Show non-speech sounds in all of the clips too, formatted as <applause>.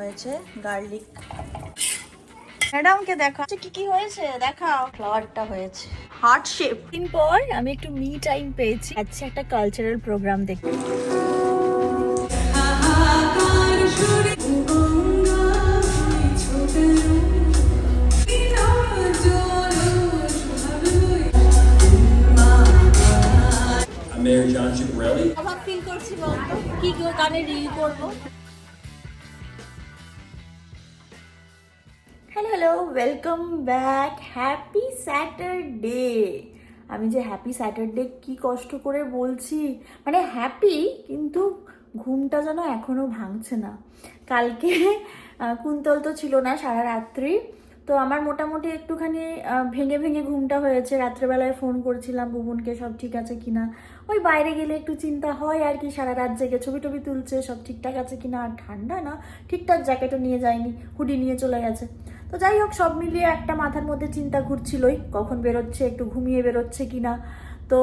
হয়েছে গার্লিক ম্যাডামকে দেখা আচ্ছা, কি কি হয়েছে? দেখাও। ফ্লাওয়ারটা হয়েছে। হার্ট শেপ দিন পর আমি একটু মি টাইম পেয়েছি। আচ্ছা একটা কালচারাল প্রোগ্রাম দেখতে। Chicarelli. ফিল করছি বলতো? কি কি গানে রিল করব? Hello welcome back happy Saturday আমি যে হ্যাপি স্যাটারডে কি কষ্ট করে বলছি? মানে হ্যাপি কিন্তু ঘুমটা যেন এখনও ভাঙছে না। কালকে কুন্তল তো ছিল না সারা রাত্রি। তো আমার মোটামুটি একটুখানি ভেঙে ভেঙে ঘুমটা হয়েছে। রাত্রেবেলায় ফোন করছিলাম, বুবুনকে সব ঠিক আছে কিনা। ওই বাইরে গেলে একটু চিন্তা হয় আর কি, সারা রাত জেগে ছবি টবি তুলছে, সব ঠিকঠাক আছে কিনা? আর ঠান্ডা না, ঠিকঠাক জ্যাকেটও নিয়ে যায়নি, হুডি নিয়ে চলে গেছে। তো যাই হোক, সব মিলিয়ে একটা মাথার মধ্যে চিন্তা ঘুরছিলই, কখন বেরোচ্ছে, একটু ঘুমিয়ে বেরোচ্ছে কিনা। তো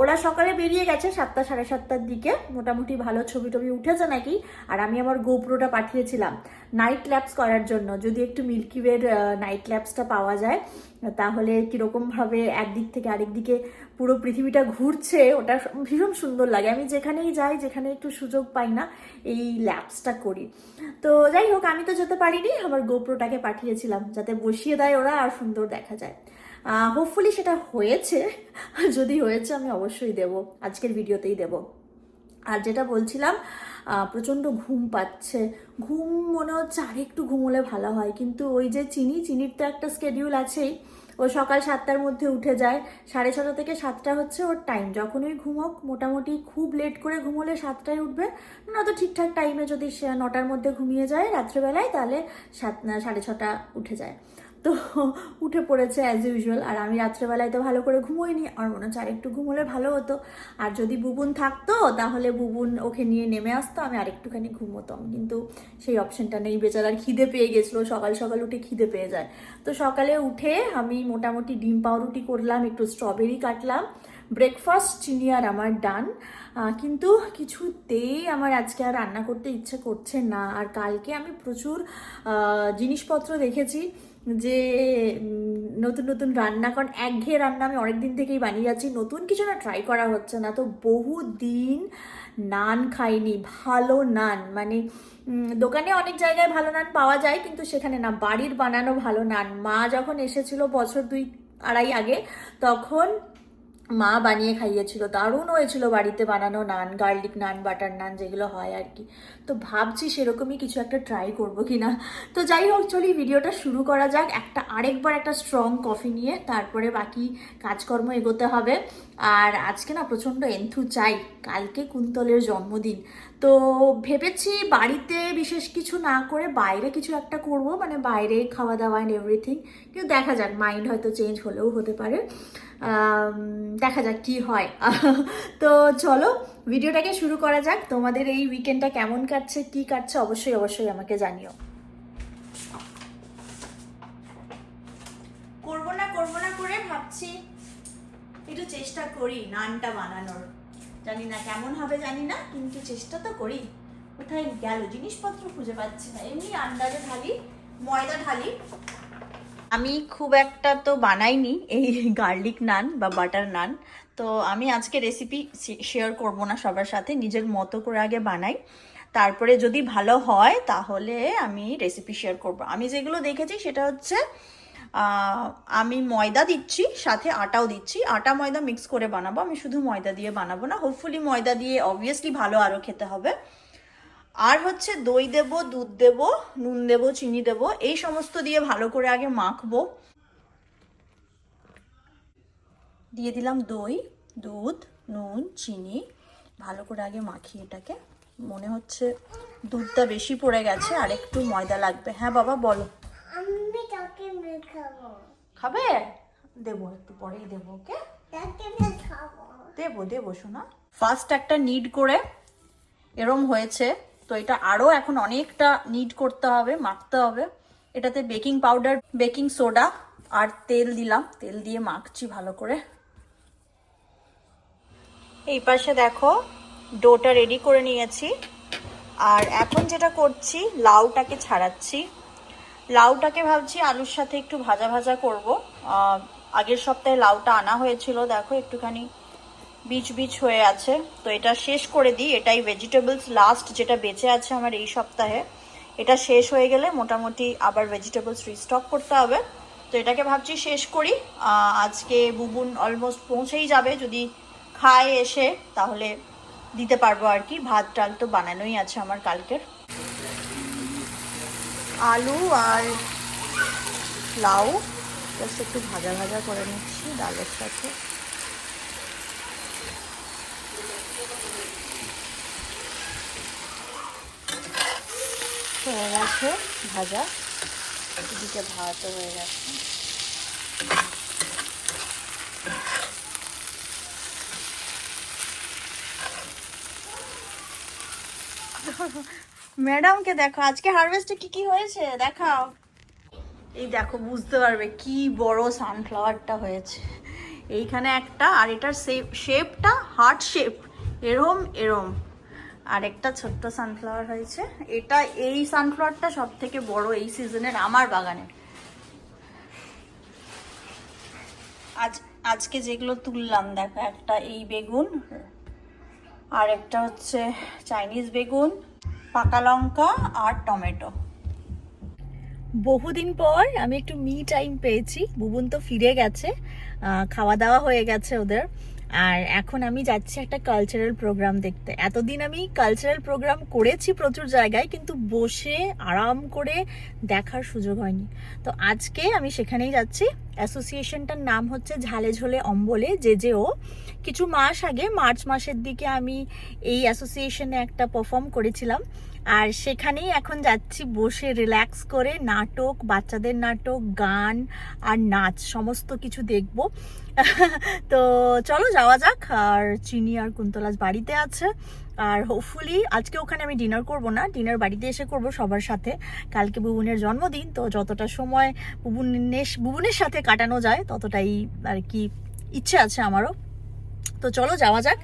ওরা সকালে বেরিয়ে গেছে সাতটা, সাড়ে সাতটার দিকে। মোটামুটি ভালো ছবি টবি উঠেছে নাকি? আর আমি আমার গোপ্রোটা পাঠিয়েছিলাম নাইট ল্যাপস করার জন্য। যদি একটু মিল্কি ওয়ের নাইট ল্যাপসটা পাওয়া যায়, তাহলে কীরকমভাবে একদিক থেকে আরেক দিকে পুরো পৃথিবীটা ঘুরছে, ওটা ভীষণ সুন্দর লাগে। আমি যেখানেই যাই, যেখানে একটু সুযোগ পাই না, এই ল্যাপসটা করি। তো যাই হোক, আমি তো যেতে পারিনি, আমার গোপ্রোটাকে পাঠিয়েছিলাম, যাতে বসিয়ে দেয় ওরা আর সুন্দর দেখা যায়। হোপফুলি সেটা হয়েছে। যদি হয়েছে, আমি অবশ্যই দেব। আজকের ভিডিওতেই দেব। আর যেটা বলছিলাম প্রচণ্ড ঘুম পাচ্ছে। ঘুম মনে হচ্ছে আর একটু ঘুমোলে ভালো হয়। কিন্তু ওই যে চিনি, চিনির তো একটা স্কেডিউল আছেই। ও সকাল সাতটার মধ্যে উঠে যায়। সাড়ে ছটা থেকে সাতটা হচ্ছে ওর টাইম যখনই ঘুমোক, মোটামুটি খুব লেট করে ঘুমোলে সাতটায় উঠবে। না তো ঠিকঠাক টাইমে যদি সে নটার মধ্যে ঘুমিয়ে যায় রাত্রেবেলায়, তাহলে সাত, সাড়ে ছটা উঠে যায়। তো উঠে পড়েছে অ্যাজ ইউজুয়াল আর আমি রাত্রেবেলায় তো ভালো করে ঘুমোইনি, আমার মনে হচ্ছে আরেকটু ঘুমোলে ভালো হতো। আর যদি বুবুন থাকতো, তাহলে বুবুন ওকে নিয়ে নেমে আসতো, আমি আরেকটুখানি ঘুমোতাম। কিন্তু সেই অপশনটা নেই, বেচারার খিদে পেয়ে গেছিল, সকাল সকাল উঠে খিদে পেয়ে যায়। তো সকালে উঠে আমি মোটামুটি ডিম পাউরুটি করলাম, একটু স্ট্রবেরি কাটলাম ব্রেকফাস্ট চিনি আর আমার ডান। কিন্তু কিছুতেই আমার আজকে আর রান্না করতে ইচ্ছে করছে না। আর কালকে আমি প্রচুর জিনিসপত্র দেখেছি। যে নতুন নতুন রান্না, কারণ একঘেয়ে রান্না আমি অনেক দিন থেকেই বানিয়ে যাচ্ছি। নতুন কিছু না ট্রাই করা হচ্ছে না, তো বহু দিন নান খাইনি, ভালো নান। মানে দোকানে অনেক জায়গায় ভালো নান পাওয়া যায়, কিন্তু সেখানে না, বাড়ির বানানো ভালো নান। মা যখন এসেছিল বছর দুই, আড়াই আগে, তখন মা বানিয়ে খাইয়েছিল, দারুণ হয়েছিল বাড়িতে বানানো নান গার্লিক নান বাটার নান, যেগুলো হয় আর কি। তো ভাবছি সেরকমই কিছু একটা ট্রাই করব কি না তো যাই হোক, চলি, ভিডিওটা শুরু করা যাক। একটা আরেকবার একটা স্ট্রং কফি নিয়ে, তারপরে বাকি কাজকর্ম এগোতে হবে। আর আজকে না প্রচণ্ড এন্থু চাই কালকে কুন্তলের জন্মদিন। তো ভেবেছি বাড়িতে বিশেষ কিছু না করে বাইরে কিছু একটা করব মানে বাইরে খাওয়া দাওয়া অ্যান্ড এভরিথিং কিন্তু দেখা যাক মাইন্ড হয়তো চেঞ্জ হলেও হতে পারে। দেখা যাক কি হয়। <laughs> তো চলো, ভিডিওটাকে শুরু করা যাক। তোমাদের এই উইকেন্ডটা কেমন কাটছে, কি কাটছে, অবশ্যই অবশ্যই আমাকে জানিও। করব না করব না করে ভাবছি, একটু চেষ্টা করি, নানটা বানানোর। জানি না কেমন হবে, জানি না, কিন্তু চেষ্টা তো করি। কোথায় গেল? জিনিসপত্র খুঁজে পাচ্ছি না। এমনি আন্দাজে ঢালি, ময়দা ঢালি। আমি খুব একটা তো বানাইনি এই গার্লিক নান বা বাটার নান। তো আমি আজকে রেসিপি শেয়ার করব না সবার সাথে, নিজের মতো করে আগে বানাই। তারপরে যদি ভালো হয়, তাহলে আমি রেসিপি শেয়ার করব। আমি যেগুলো দেখেছি, সেটা হচ্ছে আমি ময়দা দিচ্ছি, সাথে আটাও দিচ্ছি। আটা ময়দা মিক্স করে বানাবো। আমি শুধু ময়দা দিয়ে বানাবো না হোপফুলি ময়দা দিয়ে অবভিয়াসলি ভালো আরও খেতে হবে। আর হচ্ছে দই দেব, দুধ দেব, নুন দেব, চিনি দেব, এই সমস্ত দিয়ে ভালো করে আগে মাখবো। দিয়ে দিলাম দই, দুধ, নুন, চিনি। ভালো করে আগে মাখি এটাকে। মনে হচ্ছে দুধটা বেশি পড়ে গেছে আর একটু ময়দা লাগবে। হ্যাঁ বাবা, বলো। আমি তোকে মিল খাব। খাবে? দেবো একটু পরেই দেবো ওকে? তোকে মিল খাব। দেবো দেবো শোনা। ফার্স্ট একটা নিড করে এরম হয়েছে। তো এটা আরও এখন অনেকটা নিড করতে হবে মাখতে হবে। এটাতে বেকিং পাউডার বেকিং সোডা আর তেল দিলাম। তেল দিয়ে মাখছি ভালো করে। এই পাশে দেখো ডোটা রেডি করে নিয়েছি। আর এখন যেটা করছি লাউটাকে ছাড়াচ্ছি। লাউটাকে ভাবছি আলুর সাথে একটু ভাজা ভাজা করব। আগের সপ্তাহে লাউটা আনা হয়েছিল, দেখো একটুখানি বিচ বিচ হয়ে আছে। তো এটা শেষ করে দিই, এটাই ভেজিটেবলস লাস্ট যেটা বেঁচে আছে আমার এই সপ্তাহে। এটা শেষ হয়ে গেলে মোটামুটি আবার ভেজিটেবলস রিস্টক করতে হবে। তো এটাকে ভাবছি শেষ করি। আজকে বুবুন অলমোস্ট পৌঁছেই যাবে, যদি খায় এসে তাহলে দিতে পারব আর কি। ভাত টাল তো বানানোই আছে আমার কালকের। আলু আর লাউ। জাস্ট একটু ভাজা ভাজা করে নিচ্ছি ডালের সাথে। হয়ে গেছে ভাজা। এদিকে ভাতও হয়ে গেছে। ম্যাডামকে দেখো, আজকে হারভেস্টে কি কি হয়েছে? দেখাও। এই দেখো, বুঝতে পারবে কি বড় সানফ্লাওয়ারটা হয়েছে। এইখানে একটা, আর এটার শেপটা হার্ট শেপ এরম এরম। আর একটা ছোট্ট সানফ্লাওয়ার হয়েছে। এটা এই সানফ্লাওয়ারটা সব থেকে বড় এই সিজনের আমার বাগানে আজ, আজকে যেগুলো তুললাম, দেখো, একটা এই বেগুন, আর একটা হচ্ছে চাইনিজ বেগুন। পাকা লঙ্কা আর টমেটো। বহুদিন পর আমি একটু মি টাইম পেয়েছি। বুবুন তো ফিরে গেছে খাওয়া দাওয়া হয়ে গেছে ওদের। আর এখন আমি যাচ্ছি একটা কালচারাল প্রোগ্রাম দেখতে। এতদিন আমি কালচারাল প্রোগ্রাম করেছি প্রচুর জায়গায়, কিন্তু বসে আরাম করে দেখার সুযোগ হয়নি। তো আজকে আমি সেখানেই যাচ্ছি। অ্যাসোসিয়েশনটার নাম হচ্ছে ঝালে ঝোলে অম্বলে, যে যে ও। কিছু মাস আগে, মার্চ মাসের দিকে আমি এই অ্যাসোসিয়েশনে একটা পারফর্ম করেছিলাম। আর সেখানেই এখন যাচ্ছি বসে রিল্যাক্স করে নাটক, বাচ্চাদের নাটক, গান আর নাচ, সমস্ত কিছু দেখব। <laughs> তো চলো যাওয়া যাক, আর চিনি আর কুন্তলাজ বাড়িতে আছে। আর হোপফুলি আজকে ওখানে আমি ডিনার করব না ডিনার বাড়িতে এসে করব সবার সাথে। কালকে বুবুনের জন্মদিন, তো যতটা সময় বুবুনের বুবুনের সাথে কাটানো যায়, ততটাই আর কি ইচ্ছে আছে আমারও। তো চলো যাওয়া যাক।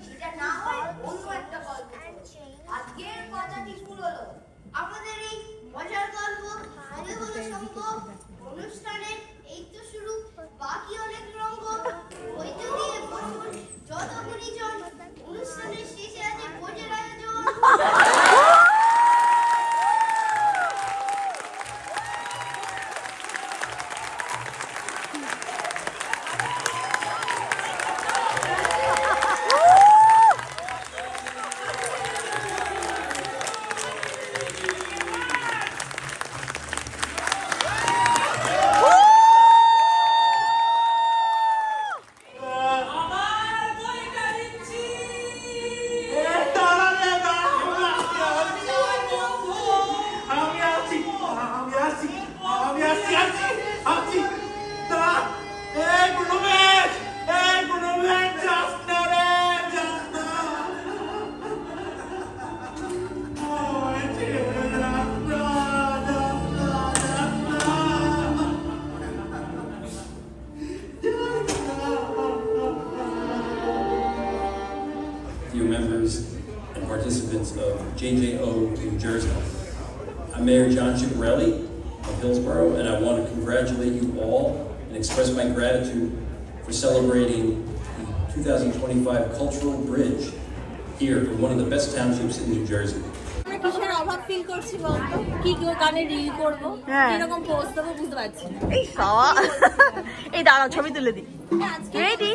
সেটা না হয় অন্য একটা গল্প। আজকের কথাটি আমাদের এই মজার গল্প হলে হলো অনুষ্ঠানের এই তো শুরু। বাকি অনেক রঙ্গ। হইতে দিয়ে যত গুণীজন। অনুষ্ঠানের শেষে আছে ভোজের আয়োজন। Jersey. I'm Mayor John Chicarelli of Hillsborough, and I want to congratulate you all and express my gratitude for celebrating the 2025 Cultural Bridge here in one of the best townships in New Jersey. আমরা কিসের অভাব feel করছি বলতো কি কেউ গানে reel করবো হ্যাঁ। কিরকম পোস্ট দেবো বুঝতে পারছি না এই সাওয়া এই দাঁড়াও ছবি তুলে দিই আজকে <laughs> Ready?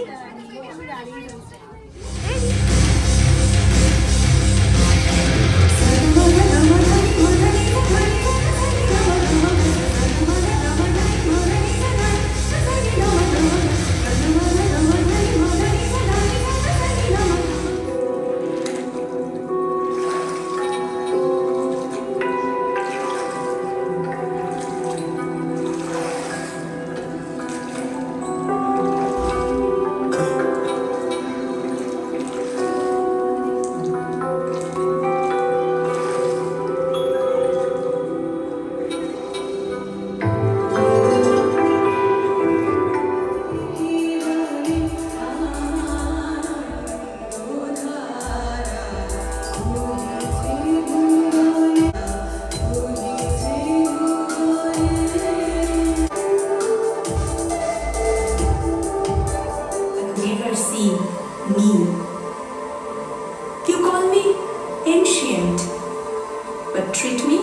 But treat me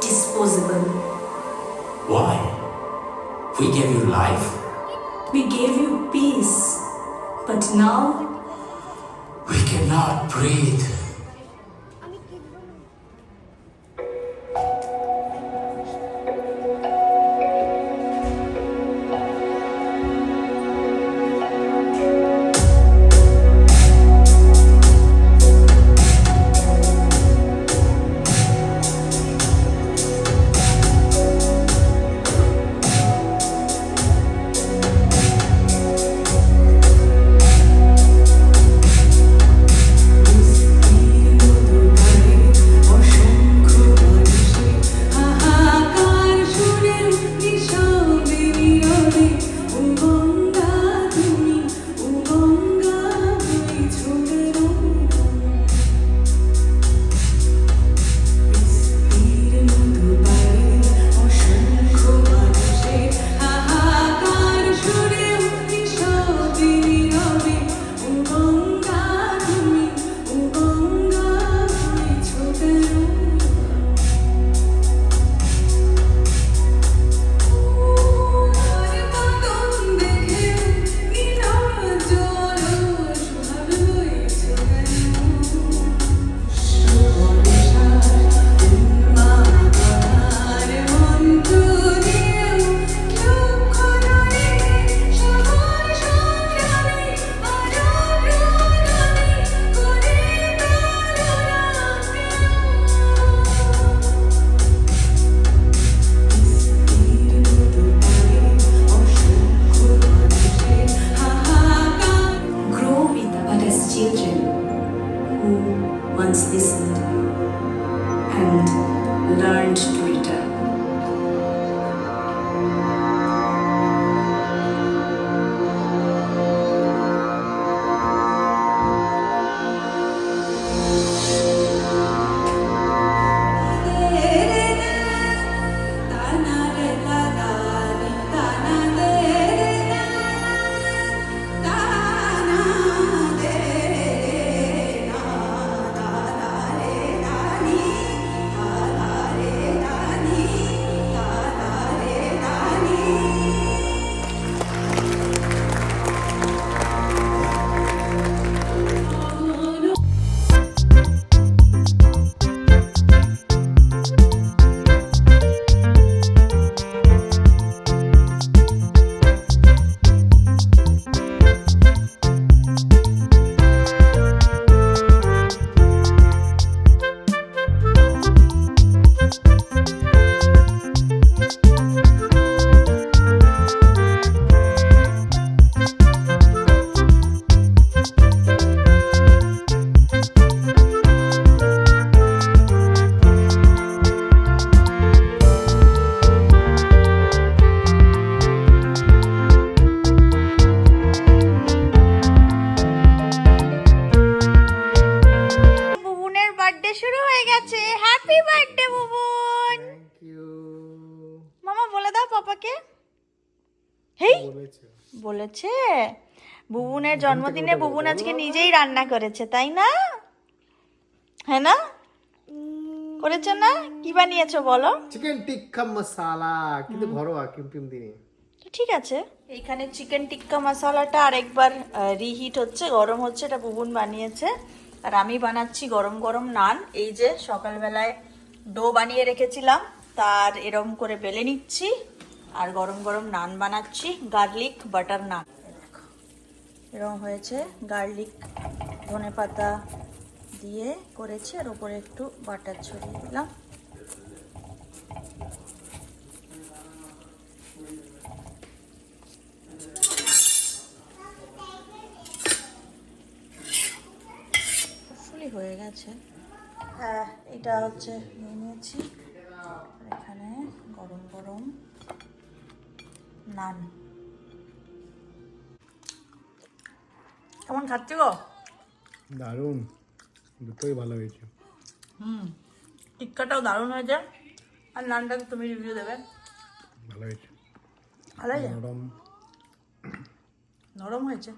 disposable. Why? We gave you life. We gave you peace, but now We cannot breathe. পাপাকে? হেই বলেছে? বুবুনের জন্মদিনে বুবুন আজকে নিজেই রান্না করেছে তাই না? হ্যাঁ না? করেছে না? কি বানিয়েছো বলো? চিকেন টিক্কা মশালা কিন্তু ঘরোয়া কিমটিম তো ঠিক আছে। এইখানে চিকেন টিক্কা মশালাটা আরেকবার রিহিট হচ্ছে গরম হচ্ছে এটা বুবুন বানিয়েছে। আর আমি বানাচ্ছি গরম গরম নান। এই যে সকালবেলায় ডো বানিয়ে রেখেছিলাম তার এরম করে বেলে নিচ্ছি। আর গরম গরম নান বানাচ্ছি, গার্লিক বাটার নান। এরকম হয়েছে, গার্লিক ধনে পাতা দিয়ে করেছি, আর ওপরে একটু বাটার ছড়িয়ে দিলাম। হয়ে গেছে। হ্যাঁ এটা হচ্ছে নিয়ে নিয়েছি। এখানে গরম গরম নান। কেমন খাচ্ছি গো? দারুণ। দুটোই ভালো হয়েছে। হুম টিক্কাটাও দারুণ হয়েছে। আর নানটাকে তুমি রিভিউ দেবে। ভালো হয়েছে। ভালো হয়েছে? নরম। নরম হয়েছে?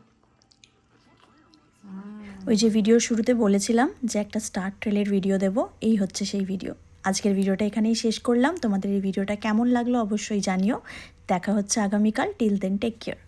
ওই যে ভিডিওর শুরুতে বলেছিলাম যে একটা স্টার ট্রেলের ভিডিও দেব। এই হচ্ছে সেই ভিডিও আজকের ভিডিওটা এখানেই শেষ করলাম। তোমাদের এই ভিডিওটা কেমন লাগল অবশ্যই জানিও। দেখা হচ্ছে আগামীকাল। Till then, take care.